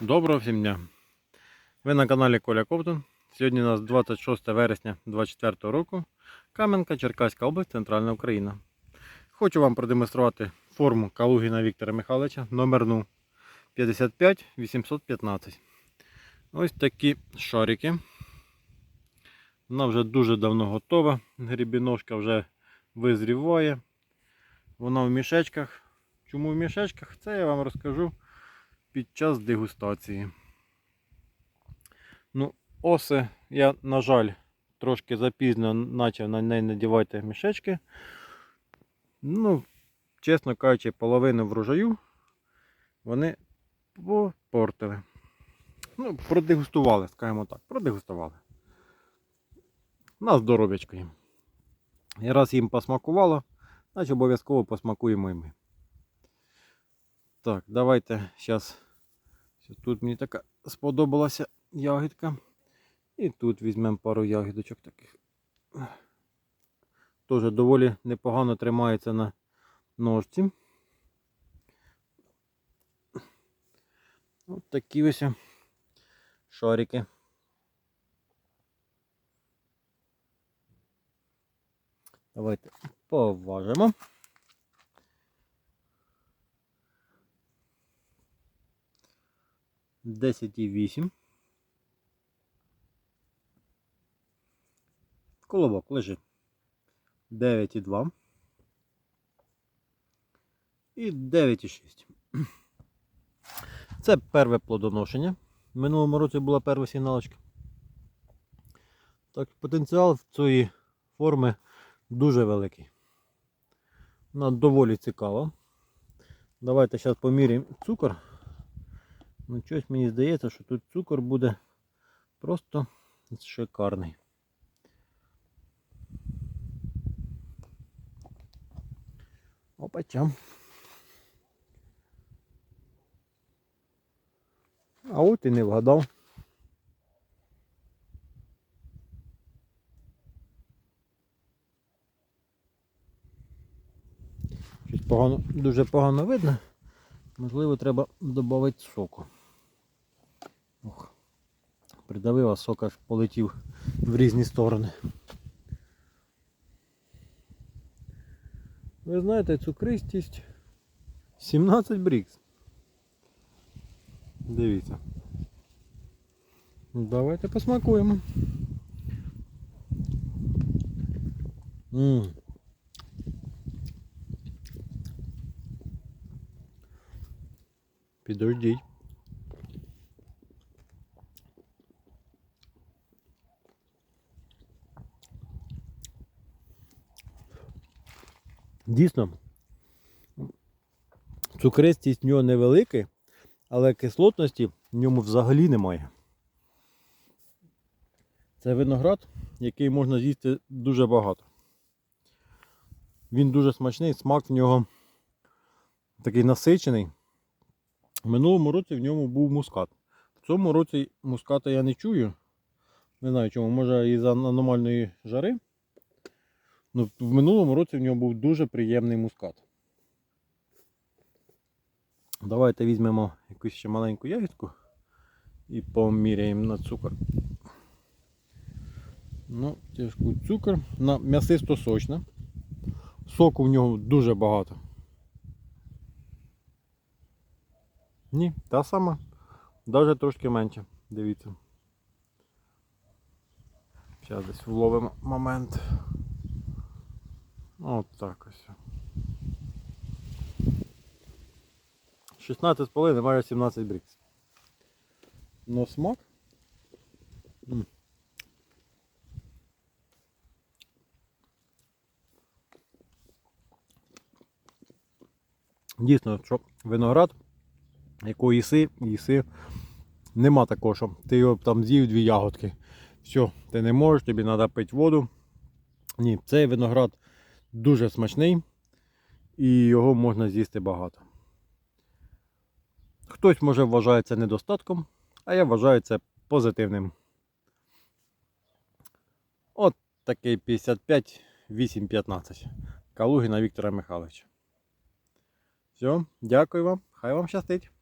Доброго всім дня! Ви на каналі Коля Ковтун. Сьогодні у нас 26 вересня 2024 року. Кам'янка, Черкаська область, Центральна Україна. Хочу вам продемонструвати форму Калугіна Віктора Михайловича номерну 55 815. Ось такі шарики. Вона вже дуже давно готова. Грібіножка вже визріває. Вона в мішечках. Чому в мішечках? Це я вам розкажу під час дегустації. Ну, оси я, на жаль, трошки запізно почав на неї надівати мішечки. Ну, чесно кажучи, половину врожаю вони попортили. Ну, продегустували, скажімо так, продегустували. На здоров'ячко їм. І раз їм посмакувало, значить обов'язково посмакуємо і ми. Так, давайте зараз. Тут мені така сподобалася ягідка. І тут візьмемо пару ягідочок таких. Теж доволі непогано тримається на ножці. Ось такі ось шарики. Давайте поважимо. Десять і вісім. Колобок лежить. 9,2. І 9,6. Це перше плодоношення. В минулому році була перша сигналочка. Так, потенціал цієї форми дуже великий. Вона доволі цікава. Давайте зараз поміряємо цукор. Ну, щось мені здається, що тут цукор буде просто шикарний. Опача. А от і не вгадав. Щось погано, дуже погано видно. Можливо, треба додати соку. Ох, придавив, а сок аж полетів в різні сторони. Ви знаєте, цукристість 17 брікс. Дивіться. Давайте посмакуємо. М. Підождіть. Дійсно, цукристість в нього невелика, але кислотності в ньому взагалі немає. Це виноград, який можна з'їсти дуже багато. Він дуже смачний, смак в нього такий насичений. В минулому році в ньому був мускат. В цьому році муската я не чую. Не знаю чому, може із-за аномальної жари. Ну, в минулому році в нього був дуже приємний мускат. Давайте візьмемо якусь ще маленьку ягідку і поміряємо на цукор. Ну, тяжку цукор. На м'ясисто сочна. Соку в нього дуже багато. Ні, та сама. Навіть трошки менше. Дивіться. Зараз десь вловимо момент. От так ось. 16,5 має 17 брікс. Но смак. М. Дійсно, що виноград, якого їси, їси, нема такого, що ти його там з'їв дві ягодки. Все, ти не можеш, тобі треба пити воду. Ні, цей виноград дуже смачний і його можна з'їсти багато. Хтось може вважає це недостатком, а я вважаю це позитивним. От такий 55 815 Калугіна Віктора Михайловича. Все, дякую вам, хай вам щастить.